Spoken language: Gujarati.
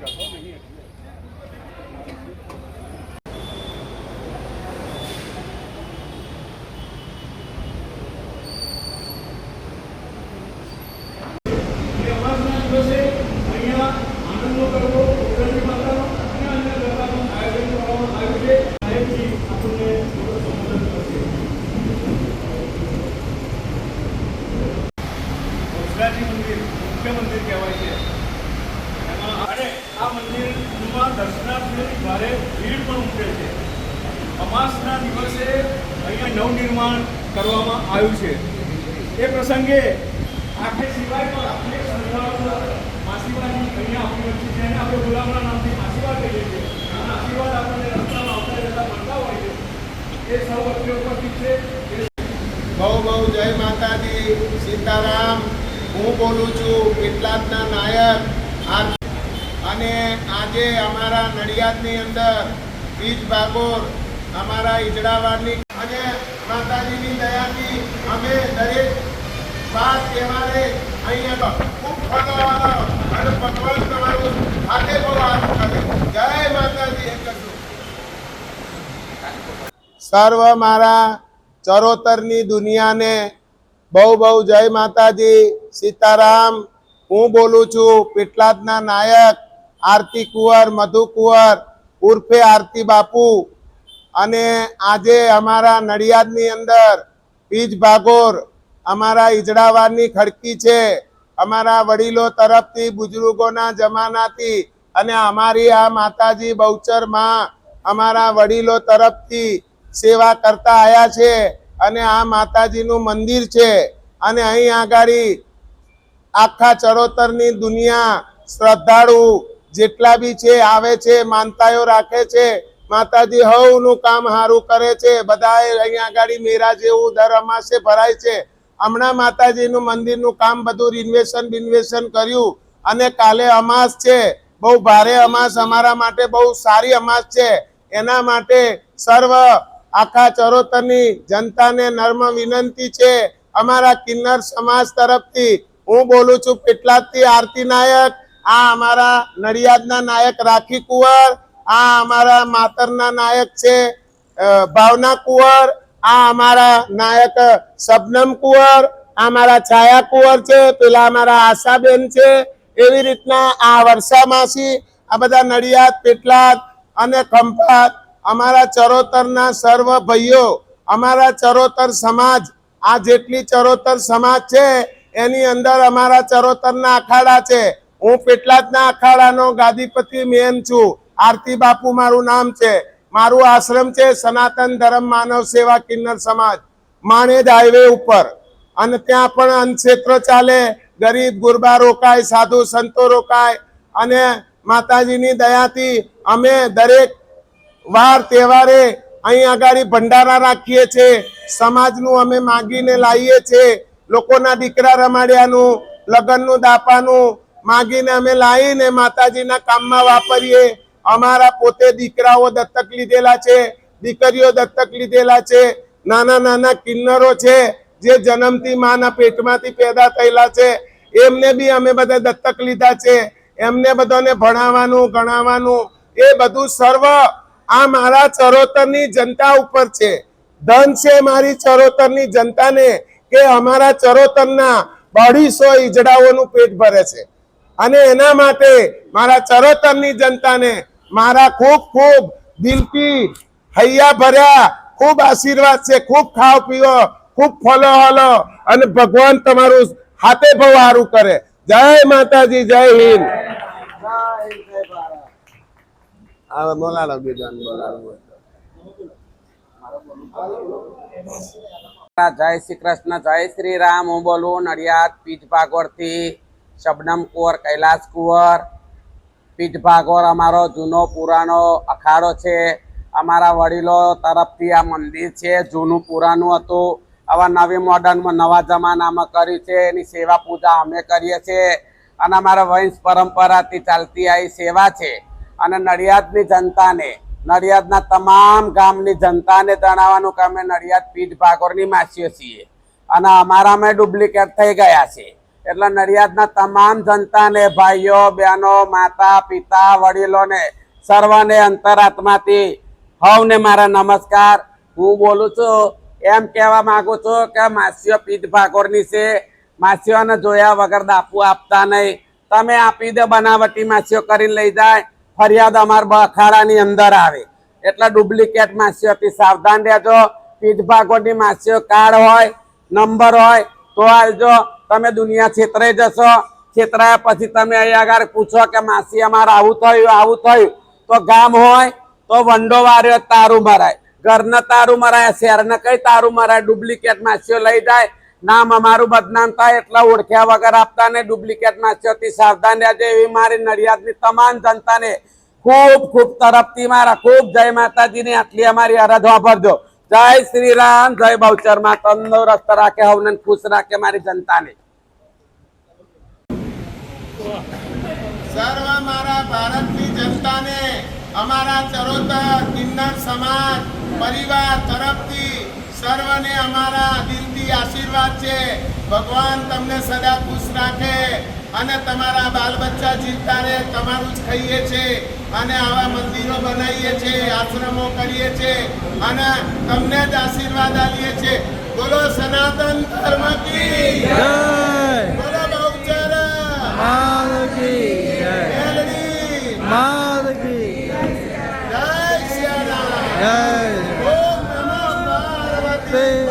Marca, toma aqui. અમાસના દિવસે અહીંયા નવનિર્માણ કરવામાં આવ્યું છે. એ પ્રસંગે આખે સિવાય પણ આપણે શ્રદ્ધાળુઓ અહીંયા આપણી વચ્ચે છે. આપણે ગુલામના નામથી માસીવા કહીએ છીએ. અને આશીર્વાદ આપણને રસ્તામાં આવતા જતા મળતા હોય છે. એ સૌ અત્રે ઉપસ્થિત છે. બહુ બહુ જય માતાજી. સીતારામ, હું બોલું છું કેટલાકના નાયક. અને આજે અમારા નડિયાદની અંદર બીજ ભાગોર અમારા ઈજડાવાડની અને માતાજીની દયાથી અમે દરેક વાર તહેવારે અહીંયા ખૂબ ફળવાનો અને પકવાન તમારું હાથે બહુ કરે જય માતાજી, એમ સર્વ મારા ચરોતરની દુનિયાને બહુ બહુ જય માતાજી. સીતારામ, હું બોલું છું પેટલાદના નાયક, આરતી કુંવર, મધુ કુંવર, ઉર્ફે આરતી બાપુ. અને આજે અમારા નડિયાદની અંદર બીજ ભાગોર અમારા ઈજડાવારની ખડકી છે. અમારા વડીલો તરફથી બુજુર્ગોના જમાનાથી અને અમારી આ માતાજી બહુચરમાં અમારા વડીલો તરફથી સેવા કરતા આવ્યા છે અને આ માતાજીનું મંદિર છે અને અહીં આગાડી આખા ચરોતરની દુનિયા શ્રદ્ધાળુ જેટલા બી છે, આવે છે માનતાઓ રાખે છે માતાજી હવનું કામ સારું કરે છે. બધાએ અહીંયા આગળ મેરા જેવું દર અમાસે ભરાય છે. હમણાં માતાજીનું મંદિરનું કામ બધું રિનોવેશન બિનવેશન કર્યું અને કાલે અમાસ છે. બહુ ભારે અમાસ અમારા માટે બહુ સારી અમાસ છે. એના માટે સર્વ આખા ચરોતરની જનતાને નર્મ વિનંતી છે. અમારા કિન્નર સમાજ તરફથી હું બોલું છું પેટલાદથી આરતી નાયક આ અમારા નડિયાદના નાયક રાખી કુંવર આ અમારા માતરના નાયક છે ભાવના કુંવર, આ અમારા નાયક શબનમ કુંવર અમારા છાયા કુંવર છે, પેલા અમારા આશાબેન છે, એવી રીતના આ વર્ષા આ બધા નડિયાદ, પેટલાદ અને ખંભાત, અમારા ચરોતરના સર્વ ભાઈઓ, અમારા ચરોતર સમાજ, આ જેટલી ચરોતર સમાજ છે, એની અંદર અમારા ચરોતરના અખાડા છે. હું પેટલાદના અખાડાનો ગાદીપતિ મેન છું. આરતી બાપુ મારું નામ છે. મારું આશ્રમ છે સનાતન ધર્મ માનવ સેવા કિન્નર સમાજ. માણેજ હાઈવે ઉપર. અને ત્યાં પણ અન્નક્ષેત્ર ચાલે. ગરીબ, ગુરબા રોકાય, સાધુ સંતો રોકાય. અને માતાજીની દયાથી અમે દરેક વાર તહેવારે અહીં આગળ ભંડારા રાખીએ છીએ. સમાજનું અમે માગીને લાવીએ છીએ. લોકોના દીકરા રમાડ્યાનું, લગ્નનું દાપાનું માગીને અમે લાવીને માતાજીના કામમાં વાપરીએ. અમારા પોતે દીકરાઓ દત્તક લીધેલા છે, દીકરીઓ દત્તક લીધેલા છે, નાના નાના કિન્નરો છે, જે જન્મથી માના પેટમાંથી પેદા થયેલા છે, એમને બી અમે બધા દત્તક લીધા છે, એમને બધાને ભણાવવાનું, ગણાવવાનું, એ બધું સર્વ આ મારા ચરોતરની જનતા ઉપર છે. ધન છે મારી ચરોતરની જનતાને કે અમારા ચરોતરના અઢીસો ઈજડાઓનું પેટ ભરે છે. અને એના માટે મારા ચરોતરની જનતાને મારા ખૂબ ખૂબ દિલથી હૈયા ભર્યા. ખૂબ આશીર્વાદ છે ખૂબ ખાઓ પીઓ ખૂબ ફલો હલો. અને ભગવાન તમારું હાથે ભવારું કરે. જય માતાજી જય હિન્દ. હવે બોલાડો બીજાને બોલાડો જય શ્રી કૃષ્ણ જય શ્રી રામ. હું બોલું નડિયાદ પીજ ભાગોળથી શબનમ કુંવર કૈલાસ કુંવર. પીજ ભાગોર અમારો જૂનો પુરાણો અખાડો છે. અમારા વડીલો તરફથી આ મંદિર છે, જૂનું પુરાણું હતું. હવે નવી મોડર્નમાં નવા જમાનામાં કર્યું છે. એની સેવા પૂજા અમે કરીએ છીએ. અને અમારા વંશ પરંપરાથી ચાલતી આવી સેવા છે. અને નડિયાદની જનતાને, નડિયાદના તમામ ગામની જનતાને જણાવવાનું કે અમે નડિયાદ પીઠ ભાગોરની માસીઓ છીએ. અને અમારામાં ડુપ્લિકેટ થઈ ગયા છે. એટલે નડિયાદના તમામ જનતાને, ભાઈઓ, બહેનો, માતા, પિતા, વડીલોને, સર્વને અંતરાત્માથી હવને મારા નમસ્કાર. હું બોલું છું, એમ કહેવા માગું છું કે માસીઓ પીઠ ભાગોરની છે, માસીઓને જોયા વગર દાપુ આપતા નહીં. તમે આપી દે બનાવટી માસીઓ કરીને લઈ જાય, ફરિયાદ અમાર બખાડાની અંદર આવે. એટલે ડુપ્લિકેટ માસીઓથી સાવધાન રહેજો. પીઠ ભાગોની માસીઓ કાર્ડ હોય, નંબર હોય, તો આવજો તમે દુનિયા છેતરાઈ જશો. છેતરાયા પછી તમે અહીંયા આગળ પૂછો કે માસી અમારે આવું થયું આવું થયું. તો ગામ હોય તો વંડો વાર્યો, તારું મરાય. ઘરને તારું મરાય, શહેરને કઈ તારું મરાય. ડુપ્લિકેટ માસીઓ લઈ જાય. નામ અમારું બદનામ થાય એટલા ઓળખ્યા વગર આપતા ને ડુપ્લિકેટ માસીઓથી સાવધાન રહેજો. એવી મારી નડિયાદની તમામ જનતાને ખૂબ ખૂબ તરફથી મારા ખૂબ જય માતાજીની આટલી અમારી અરજ વાપરજો. જય શ્રી રામ જય બહુચરમાં, તંદુરસ્ત રાખે હવને ખુશ રાખે મારી જનતાને. સર્વ મારા અમારા ચરોતર કિન્નર આશીર્વાદ છે. ભગવાન તમને સદા ખુશ રાખે અને તમારા બાલ બચ્ચા જીવતા રહે, તમારું જ ખાઈએ છે. અને આવા મંદિરો બનાવીએ છીએ આશ્રમો કરીએ છીએ અને તમને જ આશીર્વાદ આપીએ છીએ બોલો સનાતન ધર્મ કી બોલો બહુચરા. જય. શ્રી રામ